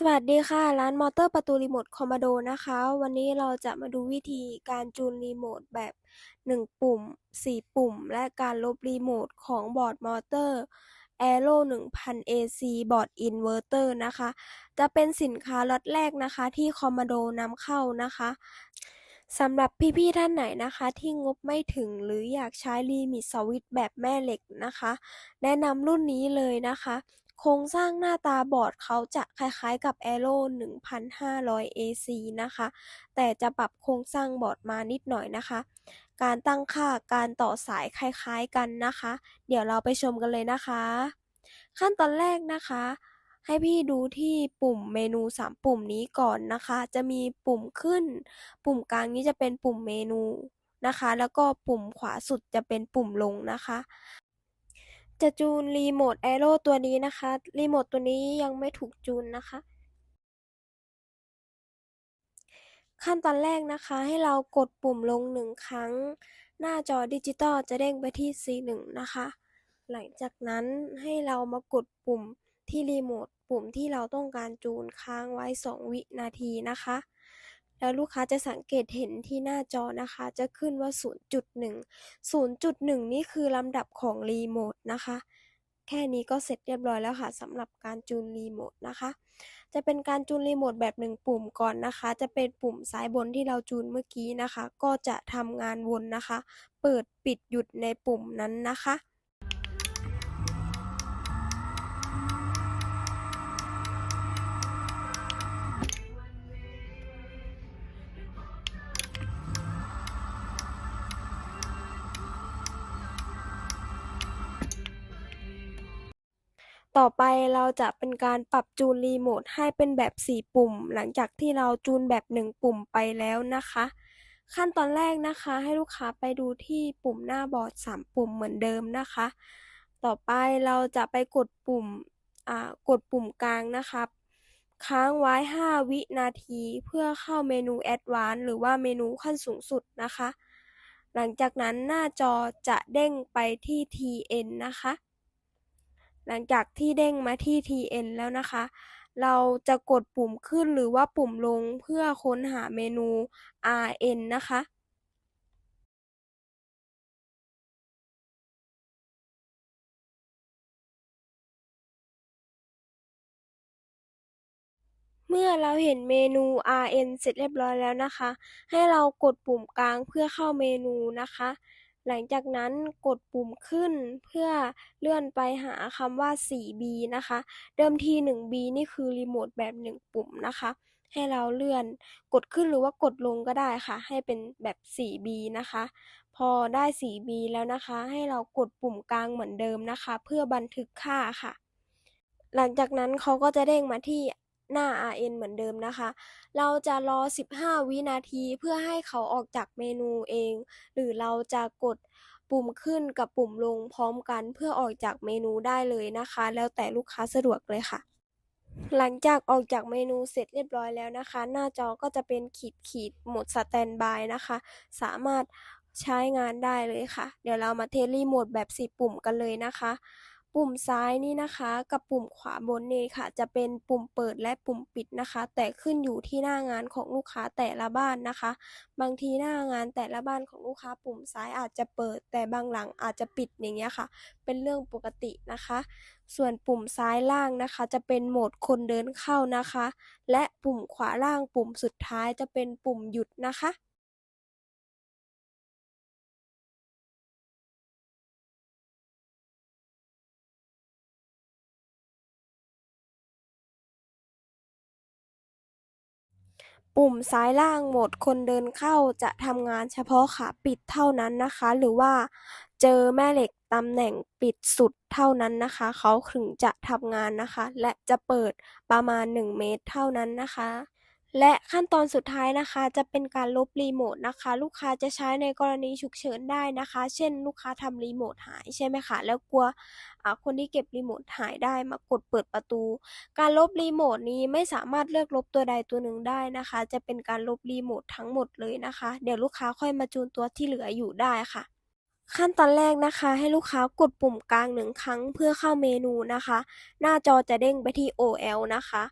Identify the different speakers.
Speaker 1: สวัสดีค่ะ ร้านมอเตอร์ประตูรีโมทคอมมานโดนะคะ วันนี้เราจะมาดูวิธีการจูนรีโมทแบบ 1 ปุ่ม 4 ปุ่ม และการลบรีโมทของบอร์ดมอเตอร์ Aero 1000 AC บอร์ดอินเวอร์เตอร์นะคะ จะเป็นสินค้าล็อตแรกนะคะที่คอมมานโดนำเข้านะคะสำหรับพี่ๆท่านไหนนะคะ ที่งบไม่ถึงหรืออยากใช้ลิมิตสวิตแบบแม่เหล็กนะคะ แนะนำรุ่นนี้เลยนะคะ โครงสร้างหน้าตาบอร์ดเขาจะคล้ายๆกับ Aero 1500 AC นะคะ แต่จะปรับโครงสร้างบอร์ดมานิดหน่อยนะคะ การตั้งค่าการต่อสายคล้ายๆกันนะคะ เดี๋ยวเราไปชมกันเลยนะคะ ขั้นตอนแรกนะคะ ให้พี่ดูที่ปุ่มเมนู 3 ปุ่มนี้ก่อนนะคะ จะมีปุ่มขึ้น ปุ่มกลางนี้จะเป็นปุ่มเมนูนะคะ แล้วก็ปุ่มขวาสุดจะเป็นปุ่มลงนะคะ จะจูนรีโมท Aero ตัวนี้นะคะ รีโมทตัวนี้ยังไม่ถูกจูนนะคะ ขั้นตอนแรกนะคะ ให้เรากดปุ่มลง1ครั้ง หน้าจอดิจิตอลจะเด้งไปที่ C1 นะคะ หลังจากนั้นให้เรามากดปุ่มที่รีโมทปุ่มที่เราต้องการจูนค้างไว้ 2 วินาทีนะคะ แล้วลูกค้าจะสังเกตเห็นที่หน้าจอนะคะ จะขึ้นว่า 0.1 0.1 นี่คือลำดับของรีโมทนะคะ แค่นี้ก็เสร็จเรียบร้อยแล้วค่ะสำหรับการจูนรีโมทนะคะ จะเป็นการจูนรีโมทแบบ1ปุ่มก่อนนะคะ จะเป็นปุ่มซ้ายบนที่เราจูนเมื่อกี้นะคะ ก็จะทำงานวนนะคะ เปิดปิดหยุดในปุ่มนั้นนะคะ ต่อไปเราจะเป็นการปรับจูนรีโมทให้เป็นแบบ 4 ปุ่ม หลังจากที่เราจูนแบบ 1 ปุ่มไปแล้วนะคะ ขั้นตอนแรกนะคะให้ลูกค้าไปดูที่ปุ่มหน้าบอร์ด 3 ปุ่มเหมือนเดิมนะคะ ต่อไปเราจะไปกดปุ่มกดปุ่มกลางนะคะค้างไว้ 5 วินาทีเพื่อเข้าเมนู Advanced หรือว่าเมนูขั้นสูงสุดนะคะ หลังจากนั้นหน้าจอจะเด้งไปที่ TN นะคะ หลังจากที่เด้งมาที่ TN แล้วนะคะ เราจะกดปุ่มขึ้นหรือว่าปุ่มลงเพื่อค้นหาเมนู RN นะคะเมื่อเราเห็นเมนู RN เสร็จเรียบร้อยแล้วนะคะ ให้เรากดปุ่มกลางเพื่อเข้าเมนูนะคะ หลังจากนั้นกดปุ่มขึ้นเพื่อเลื่อนไปหาคำว่า 4B นะคะ เดิมที 1B นี่คือรีโมทแบบ 1 ปุ่มนะคะ ให้เราเลื่อนกดขึ้นหรือว่ากดลงก็ได้ค่ะ ให้เป็นแบบ 4B นะคะ พอได้ 4B แล้วนะคะ ให้เรากดปุ่มกลางเหมือนเดิมนะคะ เพื่อบันทึกค่าค่ะ หลังจากนั้นเขาก็จะเด้งมาที่ หน้า RN เหมือนเดิมนะคะ เราจะรอ 15 วินาทีเพื่อให้เขาออกจากเมนูเอง หรือเราจะกดปุ่มขึ้นกับปุ่มลงพร้อมกันเพื่อออกจากเมนูได้เลยนะคะ แล้วแต่ลูกค้าสะดวกเลยค่ะ หลังจากออกจากเมนูเสร็จเรียบร้อยแล้วนะคะ หน้าจอก็จะเป็นขีดขีดโหมดสแตนบายนะคะ สามารถใช้งานได้เลยค่ะ เดี๋ยวเรามาเทสรีโมทแบบ 4 ปุ่มกันเลยนะคะ ปุ่มซ้ายนี่นะคะ กับปุ่มขวาบนนี่ค่ะ จะเป็นปุ่มเปิดและปุ่มปิดนะคะ แต่ขึ้นอยู่ที่หน้างานของลูกค้าแต่ละบ้านนะคะ บางทีหน้างานแต่ละบ้านของลูกค้า ปุ่มซ้ายอาจจะเปิด แต่บางหลังอาจจะปิดอย่างเงี้ยค่ะ เป็นเรื่องปกตินะคะ ส่วนปุ่มซ้ายล่างนะคะ จะเป็นโหมดคนเดินเข้านะคะ และปุ่มขวาล่างปุ่มสุดท้ายจะเป็นปุ่มหยุดนะคะ ปุ่มซ้ายล่างโหมดคนเดินเข้าจะทำงานเฉพาะขาปิดเท่านั้นนะคะ หรือว่าเจอแม่เหล็กตำแหน่งปิดสุดเท่านั้นนะคะ เขาถึงจะทำงานนะคะ และจะเปิดประมาณ 1 เมตรเท่านั้นนะคะ และขั้นตอนสุดท้ายนะคะ จะเป็นการลบรีโมทนะคะ ลูกค้าจะใช้ในกรณีฉุกเฉินได้นะคะ เช่น ลูกค้าทำรีโมทหายใช่ไหมคะ แล้วกลัวคนที่เก็บรีโมทหายได้มากดเปิดประตู การลบรีโมทนี้ไม่สามารถเลือกลบตัวใดตัวหนึ่งได้นะคะ จะเป็นการลบรีโมททั้งหมดเลยนะคะ เดี๋ยวลูกค้าค่อยมาจูนตัวที่เหลืออยู่ได้ค่ะขั้นตอนแรกนะคะ ให้ลูกค้ากดปุ่มกลางหนึ่งครั้งเพื่อเข้าเมนูนะคะ หน้าจอจะเด้งไปที่ OL นะคะ